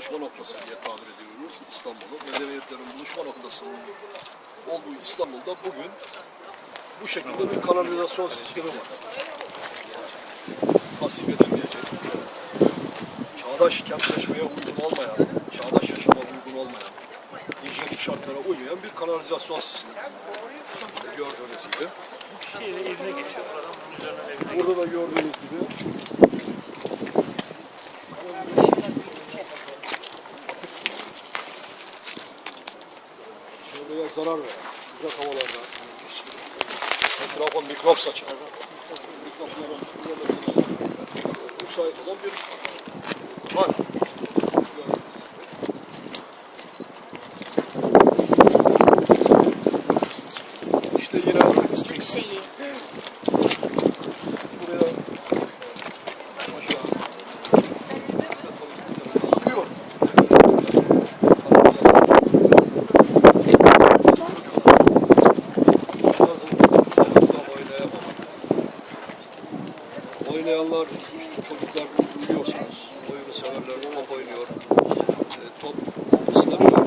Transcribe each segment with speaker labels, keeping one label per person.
Speaker 1: buluşma noktası diye tabir ediyoruz İstanbul'u. Medeniyetlerin buluşma noktasının olduğu İstanbul'da bugün bu şekilde bir kanalizasyon sistemi var. Tasvip edemeyecek. Çağdaş kentleşmeye uygun olmayan, çağdaş yaşama uygun olmayan, hijyenik şartlara uymayan bir kanalizasyon sistemi. İşte gördüğünüz gibi.
Speaker 2: Şeyle evine geçiyor.
Speaker 1: Burada da gördüğünüz gibi mikrop saçar. Mikropların üremesine müsait olan bir hal. İşte yine
Speaker 3: şeyi.
Speaker 1: buraya aşağı çıkıyor. Yazın sokakta oynayamamak. Oynayanlar, işte çocuklar biliyorsunuz, oyunu severler, top oynuyor. E, top ıslanıyor.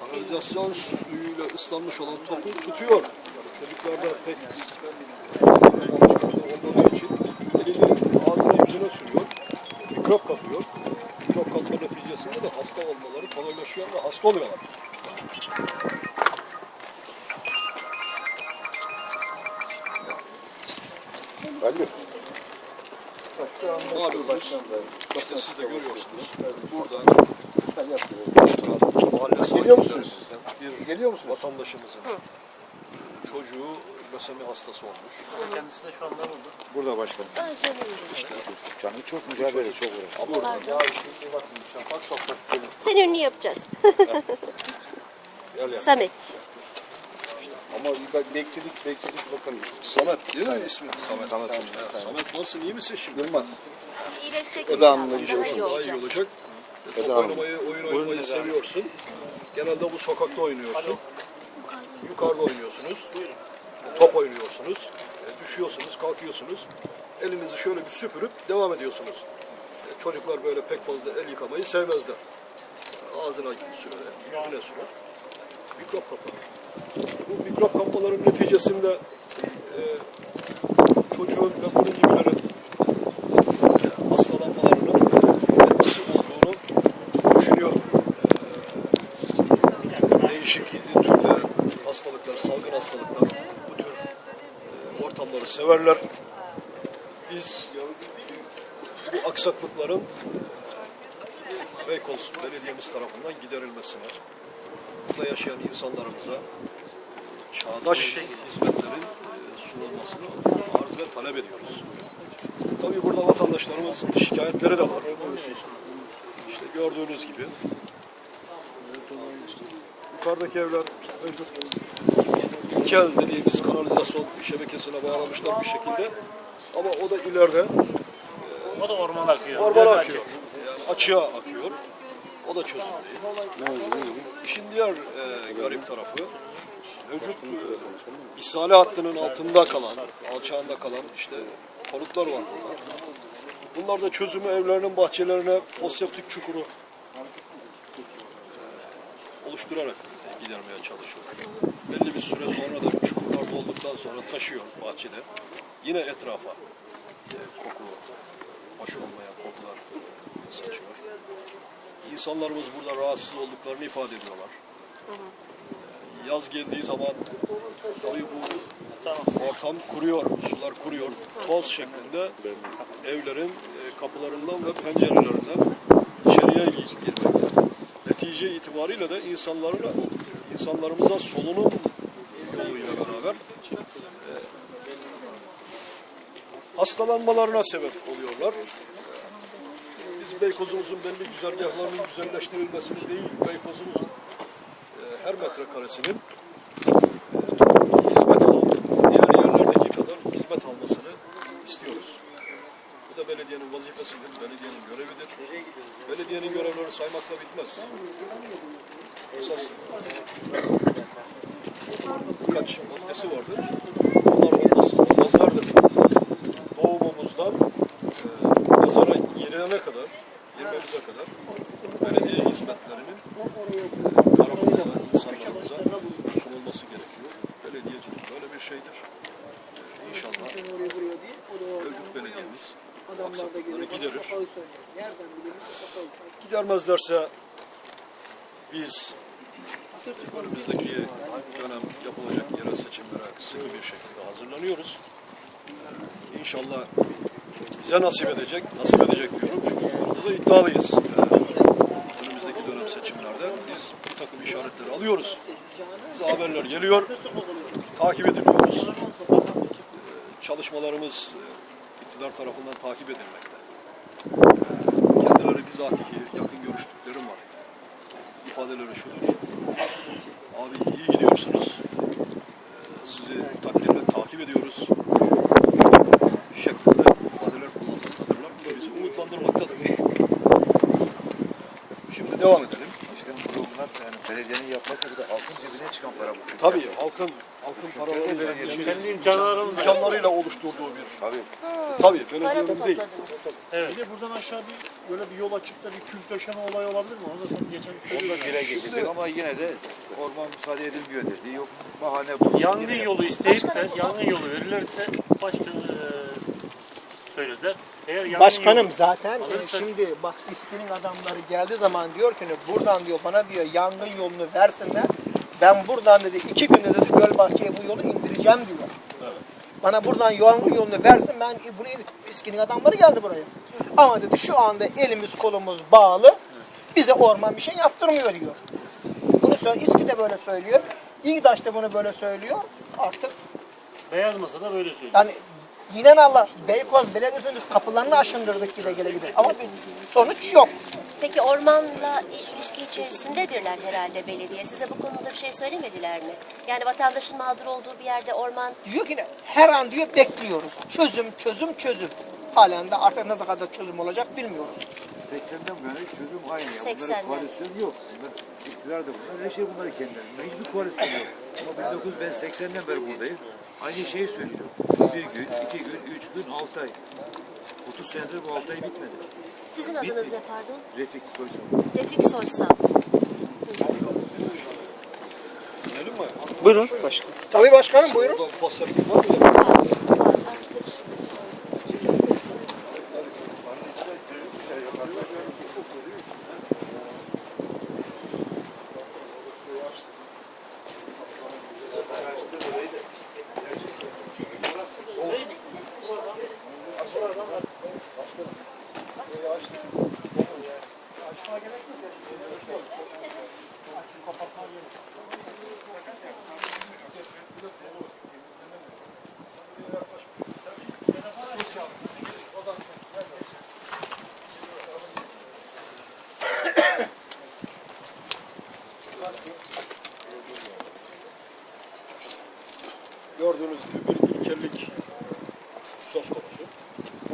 Speaker 1: Kanalizasyon suyuyla ıslanmış olan topu tutuyor. Çocuklarda pek olmadığı için elini ağzına yüzüne sürüyor. Mikrop kapıyor. Mikrop kapma neticesinde de hasta olmaları kolaylaşıyor ve hasta oluyorlar.
Speaker 4: Alo.
Speaker 1: Malumunuz, işte siz de görüyorsunuz. Burada oturan mahalle
Speaker 4: Geliyor musunuz?
Speaker 1: bir
Speaker 4: Geliyor musunuz?
Speaker 1: vatandaşımızın çocuğu lösemi hastası olmuş.
Speaker 2: Kendisi de şu anda burada.
Speaker 4: Burada başkanım.
Speaker 3: Canım benim.
Speaker 4: Canım çok mücadele, çok uğraş.
Speaker 1: Ama
Speaker 3: Sen ünlü yapacağız.
Speaker 1: gel yani.
Speaker 3: Samet.
Speaker 4: Ama bak bekledik, bekledik bakın.
Speaker 1: Samet değil mi ismi? Samet.
Speaker 4: Samet.
Speaker 1: Ya, Samet nasılsın iyi misin şimdi?
Speaker 4: Yılmaz.
Speaker 3: İyileşecek inşallah.
Speaker 4: şey
Speaker 3: Daha iyi olacak.
Speaker 1: E, Top oynamayı, oyun oynamayı seviyorsun. Genelde bu sokakta oynuyorsun. Yukarıda oynuyorsunuz. E, Top oynuyorsunuz. E, Düşüyorsunuz, kalkıyorsunuz. Elinizi şöyle bir süpürüp devam ediyorsunuz. E, Çocuklar böyle pek fazla el yıkamayı sevmezler. Ağzına sürer, yüzüne sürer. Mikrop kapar. Bu mikrop kapmaların neticesinde e, çocuğun ve bunun gibilerin E, değişik türde hastalıklar, salgın hastalıklar bu tür e, ortamları severler. Biz bu aksaklıkların e, Beykoz Belediyemiz tarafından giderilmesine, burada yaşayan insanlarımıza e, çağdaş hizmetlerin e, sunulmasını arz ve talep ediyoruz. Tabii burada vatandaşlarımızın şikayetleri de var. İşte gördüğünüz gibi. Yukarıdaki evler mevcut. Kel dediğimiz kanalizasyon şebekesine bağlamışlar bir şekilde. Ama o da ileride
Speaker 2: O da orman akıyor. Nerede
Speaker 1: akıyor. Yani açığa akıyor. O da çözüm değil. İşin diğer e, garip tarafı mevcut e, ishale hattının altında kalan, alçağında kalan işte konutlar var burada. Bunlar da çözümü evlerinin bahçelerine foseptik çukuru e, oluşturarak gidermeye çalışıyor. Belli bir süre sonra da bu çukurlar dolduktan sonra taşıyor bahçede. Yine etrafa e, koku, hoş olmayan kokular saçıyor. İnsanlarımız burada rahatsız olduklarını ifade ediyorlar. E, Yaz geldiği zaman tabii bu ortam kuruyor, sular kuruyor. Toz şeklinde evlerin e, kapılarından ve pencerelerinden içeriye girmekte. Netice itibariyle de insanlarla, insanlarımıza solunum yoluyla beraber e, hastalanmalarına sebep oluyorlar. Biz Beykoz'umuzun belli güzergahlarının güzelleştirilmesini değil, Beykoz'umuzun e, her metrekaresinin e, hizmet alan, diğer yerlerdeki kadar hizmet almasını istiyoruz. Bu da belediyenin vazifesidir, belediyenin görevidir. Belediyenin saymakla bitmez. Esas birkaç maddesi vardır. Bunlar olmazsa olmazlardır. Doğumumuzdan e, mezara girene kadar, girmemize kadar belediye hizmetlerinin tarafımıza, insanlarımıza sunulması gerekiyor. Belediyecilik böyle bir şeydir. Ee, İnşallah mevcut belediyemiz aksaklıkları giderir. Gidermezlerse biz önümüzdeki dönem yapılacak yerel seçimlere sıkı bir şekilde hazırlanıyoruz. Ee, İnşallah bize nasip edecek, nasip edecek diyorum çünkü burada da iddialıyız. Ee, Önümüzdeki dönem seçimlerde biz bir takım işaretleri alıyoruz. Bize haberler geliyor, takip ediliyoruz. Ee, Çalışmalarımız iktidar tarafından takip edilmekte. Ee, Kendileri bizatihi yakın görüştüklerim var. İfadeleri şudur. Abi iyi gidiyorsunuz. Ee, Sizi takdirle takip ediyoruz. Şeklinde ifadeler kullanmaktadırlar. Bu bizi umutlandırmaktadır. Şimdi devam edelim.
Speaker 5: Başkanım bu bunlar yani belediyenin yapması bir de halkın cebine çıkan para bu.
Speaker 1: Tabii halkın halkın paralarıyla,
Speaker 2: Kendi
Speaker 1: imkanlarıyla oluşturduğu bir
Speaker 5: Tabii.
Speaker 1: Tabii belediyenin değil.
Speaker 2: Evet.
Speaker 6: Bir de buradan aşağı bir böyle bir yol açıp da bir kül döşeme olayı olabilir mi? Onu da sen geçen
Speaker 5: Onu da dile getirdik ama yine de orman müsaade edilmiyor dedi. Yok bahane bu.
Speaker 2: Yangın
Speaker 5: Yine-
Speaker 2: yolu isteyip de yangın yolu verirlerse başka e, söylediler. Eğer yangın
Speaker 7: Başkanım
Speaker 2: yolu-
Speaker 7: zaten e,
Speaker 2: Alırsak-
Speaker 7: şimdi bak İSKİ'nin adamları geldiği zaman diyor ki ne, buradan diyor bana diyor yangın yolunu versinler. Ben buradan dedi iki günde dedi Gölbahçe'ye bu yolu indireceğim diyor. Bana buradan yangın yolunu versin ben bunu İSKİ'nin adamları geldi buraya. Ama dedi şu anda elimiz kolumuz bağlı. Bize orman bir şey yaptırmıyor diyor. Bunu söyle, İSKİ de böyle söylüyor. İGDAŞ da bunu böyle söylüyor. Artık
Speaker 2: Beyaz Masa'da böyle söylüyor.
Speaker 7: yani yine Allah Beykoz Belediyesi'nin kapılarını aşındırdık gide gele gide. Ama bir sonuç yok.
Speaker 3: Peki ormanla ilişki içerisindedirler herhalde belediye. Size bu konuda bir şey söylemediler mi? Yani vatandaşın mağdur olduğu bir yerde orman
Speaker 7: Diyor ki? Her an diyor bekliyoruz. Çözüm, çözüm, çözüm. Halen de artık ne kadar çözüm olacak bilmiyoruz.
Speaker 5: 80'den bu yana çözüm aynı. Ya.
Speaker 3: 80'den.
Speaker 5: Bunların koalisyon yok. Bunlar iktidar da bunlar. Her şey bunları kendileri. Hiçbir koalisyon yok. Ama 19 ben 80'den beri buradayım. Aynı şeyi söylüyor. Bir gün, iki gün, üç gün, altı ay. 30 senedir bu altı ay bitmedi.
Speaker 3: sizin adınız ne pardon?
Speaker 5: Refik Soysal.
Speaker 3: Refik Soysal.
Speaker 7: Buyurun başkanım. Tabii başkanım buyurun.
Speaker 1: Buradan foseptik var mı? Gördüğünüz gibi bir ilkellik söz konusu.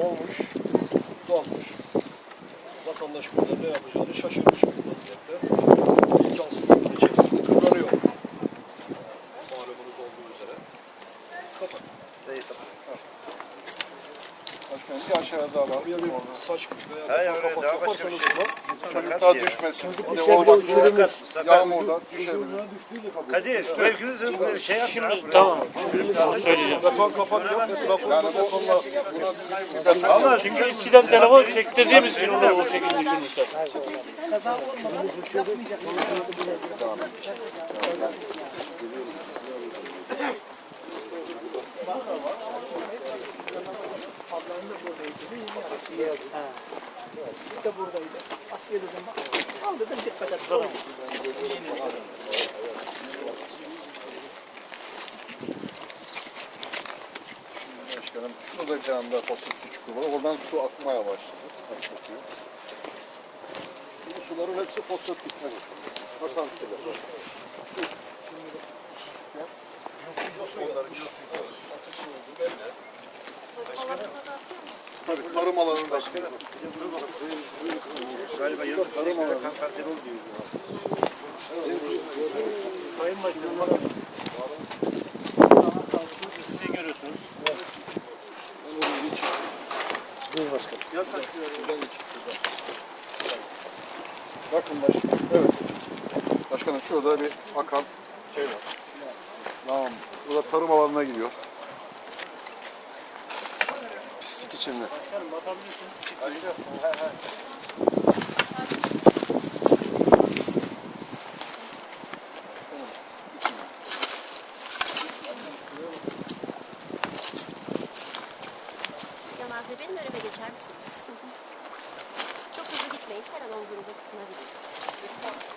Speaker 1: Olmuş, dolmuş. Vatandaş burada ne yapacağını şaşırmış bir vaziyette. İmkansızlıkın içerisinde kıvranıyor. Malumunuz olduğu üzere. Kapat.
Speaker 4: Başkanım bir aşağıda var.
Speaker 1: Buraya bir saç veya bir kapak yaparsanız buradan
Speaker 4: Hatta düşmesin. Bir de orman yağmurdan düşebilir.
Speaker 8: Kadir, mevkiniz böyle bir şey yapın.
Speaker 2: Şimdi tamam. Söyleyeceğim.
Speaker 1: beton kapak yap, etrafını betonla
Speaker 8: Ama
Speaker 2: Çünkü eskiden telefon çektirdiğimiz için onlar o şekilde düşünmüşler.
Speaker 7: Bir de buradaydı. Asiye dedim bak. Al dedim dikkat et.
Speaker 4: Başkanım şurada canında foseptik çukur var. Oradan su akmaya başladı. Bu suların hepsi foseptikler. Bakan sular. Tabii tarım alanında.
Speaker 8: galiba yılın tarım alanı kan kanseri oluyor.
Speaker 2: Sayın Başkanım. Siz görüyorsunuz.
Speaker 4: Bakın başkanım. Evet. Başkanım şurada bir akan şey var. Tamam. Burada tarım alanına giriyor. İçinde.
Speaker 6: Başkanım bakabilirsin.
Speaker 3: Yılmaz Bey benim önüme geçer misiniz? Çok hızlı gitmeyin. Her an omzunuza tutunabilir.